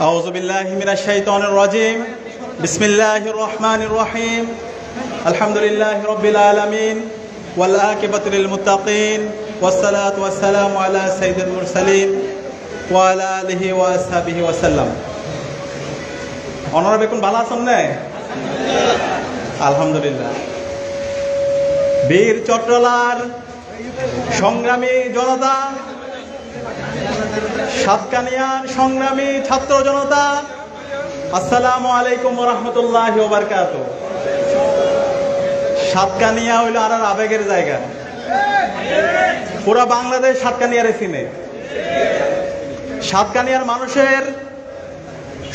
أعوذ بالله من الشيطان الرجيم بسم الله الرحمن الرحيم الحمد لله رب العالمين والآكبة للمتقين والصلاة والسلام على سيد المرسلين وعلى آله وأصحابه وسلم অনারা বেকুন ভালো আছেন না আলহামদুলিল্লাহ বীর চট্টলার সংগ্রামী জনতা সাতকানিয়ার সংগ্রামী ছাত্র জনতা, আসসালামু আলাইকুম রহমতুল্লাহ সাতকানিয়া হইল আর আবেগের জায়গা। পুরা বাংলাদেশ সাতকানিয়ারে চিনে সাতকানিয়ার মানুষের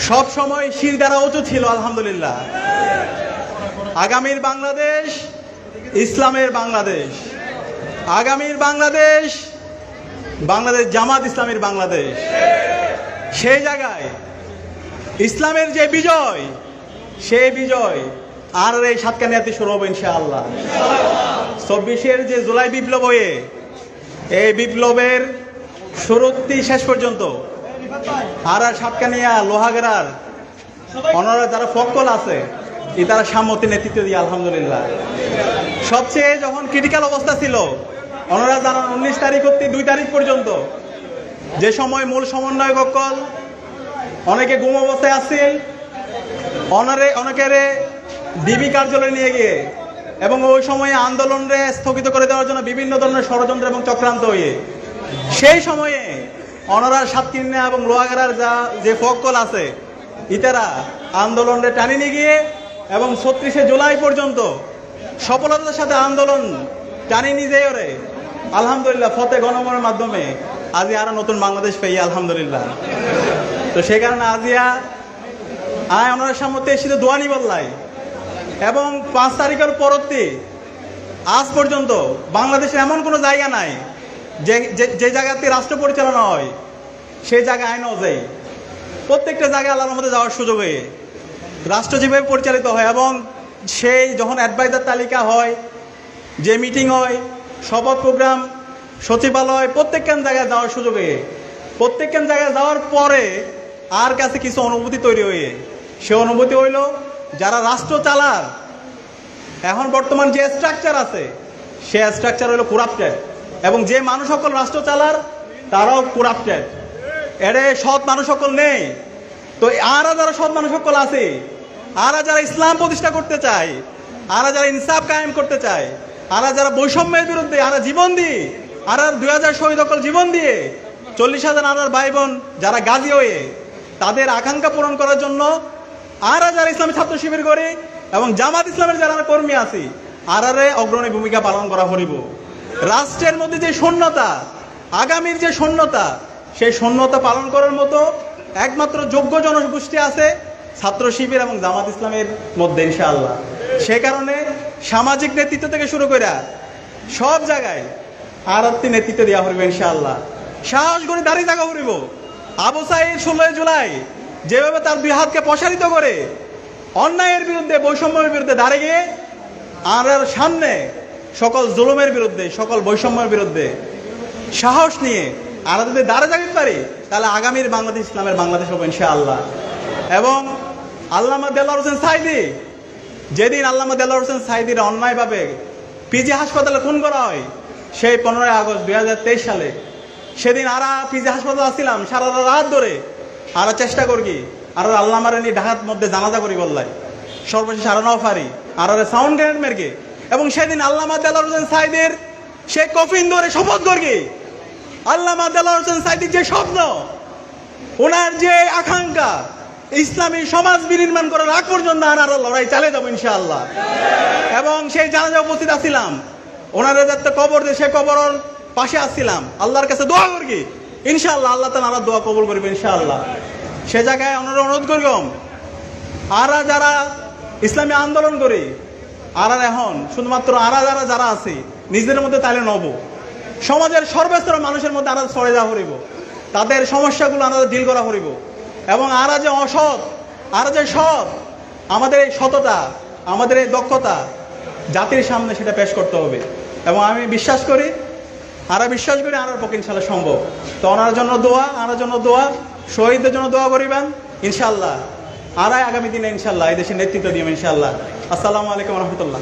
সব সময় শির দ্বারা উঁচু ছিল, আলহামদুলিল্লাহ। আগামীর বাংলাদেশ, ইসলামের বাংলাদেশ। আগামীর বাংলাদেশ বাংলাদেশ জামাত ইসলামের বাংলাদেশ। সেই জায়গায় ইসলামের যে বিজয়, সেই বিজয় আর এই সাতকানিয়াতে শুরু হবে ইনশাআল্লাহ। চব্বিশের যে জুলাই বিপ্লব হয়ে, এই বিপ্লবের শুরুতি শেষ পর্যন্ত আর আর সাতকানিয়া, লোহাগড়ার অনারা যারা ফকল আছে এই তারা সামতি নেতৃত্ব দিয়ে, আলহামদুলিল্লাহ। সবচেয়ে যখন ক্রিটিক্যাল অবস্থা ছিল ওনারা জানান উনিশ তারিখ হতে দুই তারিখ পর্যন্ত। যে সময় মূল সমন্বয়ক অকল অনেকে গুম অবস্থায় আসছিল, অনারে, অনেকেরে ডিবি কার্যালয়ে নিয়ে গিয়ে এবং ওই সময়ে আন্দোলনরে স্থগিত করে দেওয়ার জন্য বিভিন্ন ধরনের ষড়যন্ত্র এবং চক্রান্ত হয়ে। সেই সময়ে অনারার সাতকিন্যা এবং লোহাগাড়ার যা, যে ফকল আছে, ইতারা আন্দোলনরে টানি নিয়ে গিয়ে এবং ছত্রিশে জুলাই পর্যন্ত সফলতার সাথে আন্দোলন টানি নিজে ওরে। আলহামদুলিল্লাহ, ফতে গণমনের মাধ্যমে আজি আরও নতুন বাংলাদেশ পেয়ে, আলহামদুলিল্লাহ। তো সেই কারণে আজিয়া আয় ওনার সামনে এসে দোয়ানি বললাই এবং পাঁচ তারিখের পরবর্তী, আজ পর্যন্ত বাংলাদেশে এমন কোনো জায়গা নাই যে, যে- জায়গাতে রাষ্ট্র পরিচালনা হয়, সেই জায়গায় আইনও যায় প্রত্যেকটা জায়গায় আল্লাহর মধ্যে যাওয়ার সুযোগ হয়ে, রাষ্ট্র যেভাবে পরিচালিত হয় এবং সেই যখন অ্যাডভাইজার তালিকা হয়, যে মিটিং হয় শপথ প্রোগ্রাম, সচিবালয়, প্রত্যেকখান জায়গায় যাওয়ার সুযোগ। হয়ে প্রত্যেকখান জায়গায় যাওয়ার পরে আর কাছে কিছু অনুভূতি তৈরি হয়ে। সে অনুভূতি হইল, যারা রাষ্ট্র চালার, এখন বর্তমান যে স্ট্রাকচার আছে, সে স্ট্রাকচার হলো কুরাপ্টেড এবং যে মানুষ সকল রাষ্ট্র চালার, তারাও কুরাপ্টেড এরে সৎ মানুষ সকল নেই। তো আরা যারা সৎ মানুষ সকল আছে, আরা যারা ইসলাম প্রতিষ্ঠা করতে চায়, আরা যারা ইনসাফ কায়েম করতে চায় আরা যারা বৈষম্যের বিরুদ্ধে আরা জীবন দিয়ে, আর আর দুই হাজার শহীদ সকল জীবন দিয়ে, চল্লিশ হাজার আনার ভাই বোন যারা গাজী হয়ে, তাদের আকাঙ্ক্ষা পূরণ করার জন্য আরা যারা ইসলামী ছাত্র শিবির করে এবং জামাত ইসলামের যারা কর্মী আছি, আরারে অগ্রণী ভূমিকা পালন করা হরিব রাষ্ট্রের মধ্যে যে শূন্যতা, আগামীর যে শূন্যতা, সেই শূন্যতা পালন করার মতো একমাত্র যোগ্য জনগোষ্ঠী আছে ছাত্র শিবির এবং জামাত ইসলামের মধ্যে ইনশাআল্লাহ। সে কারণে সামাজিক নেতৃত্ব থেকে শুরু করে সব জায়গায় আরাত্তি নেতৃত্ব দেওয়া হইব ইনশাআল্লাহ। সাহস করে দাঁড়িয়ে থাকা হইব। আবু সাইদ ষোলোই জুলাই যেভাবে তার দুই হাতকে প্রসারিত করে অন্যায়ের বিরুদ্ধে, বৈষম্যের বিরুদ্ধে দাঁড়িয়ে আর সামনে সকল জুলুমের বিরুদ্ধে, সকল বৈষম্যের বিরুদ্ধে সাহস নিয়ে আমরা যদি দাঁড়ে থাকতে পারি, তাহলে আগামীর বাংলাদেশ ইসলামের বাংলাদেশ হবে ইনশাআল্লাহ। এবং আল্লামা দেল্লার হোসেন সাইদি যেদিন আল্লামা দেল্লার হোসেন সাইদির অন্যায়ভাবে পিজি হাসপাতালে খুন করা হয়, সেই পনেরোই আগস্ট দুই সালে। সেদিন আরা পিজি হাসপাতালে আসছিলাম, সারা রাত ধরে। আরা চেষ্টা করি আর আল্লাহ মারানি ঢাকার মধ্যে জানাজা করি বললাই সর্বশেষ আরও নাও পারি আর সাউন্ড গ্রেনেড মেরকে এবং সেদিন আল্লামা দেল্লার হোসেন সাইদের সে কফিন ধরে শপথ করি আল্লামা দেল্লার হোসেন সাইদির যে স্বপ্ন, ওনার যে আকাঙ্ক্ষা ইসলামী সমাজ বিনির্মাণ করার আগ পর্যন্ত আর আরও লড়াই চালিয়ে যাব ইনশাআল্লাহ। এবং সেই জানাজা উপস্থিত আসছিলাম ওনারা যাতে কবর দিয়ে সে কবর পাশে আসছিলাম আল্লাহর কাছে দোয়া করি ইনশাআল্লাহ আল্লাহ তালা আমার দোয়া কবুল করবে ইনশাআল্লাহ। সে জায়গায় ওনারা অনুরোধ করিম আরা যারা ইসলামী আন্দোলন করি, আরা এখন শুধুমাত্র আরা যারা যারা আছে, নিজেদের মধ্যে তাহলে নব। সমাজের সর্বস্তর মানুষের মধ্যে আরা সরে যাওয়া হরিব তাদের সমস্যাগুলো আলাদা ডিল করা হরিব এবং আরা যে অসৎ, আরা যে সৎ, আমাদের এই সততা, আমাদের এই দক্ষতা জাতির সামনে সেটা পেশ করতে হবে। এবং আমি বিশ্বাস করি, আরা বিশ্বাস করি আনার পক্ষে ইনশাল্লাহ সম্ভব। তো ওনার জন্য দোয়া আনার জন্য দোয়া, শহীদদের জন্য দোয়া করিবেন ইনশাল্লাহ আরাই আগামী দিনে ইনশাল্লাহ এই দেশের নেতৃত্ব দিবেন ইনশাল্লাহ আসসালামু আলাইকুম রহমতুল্লাহ।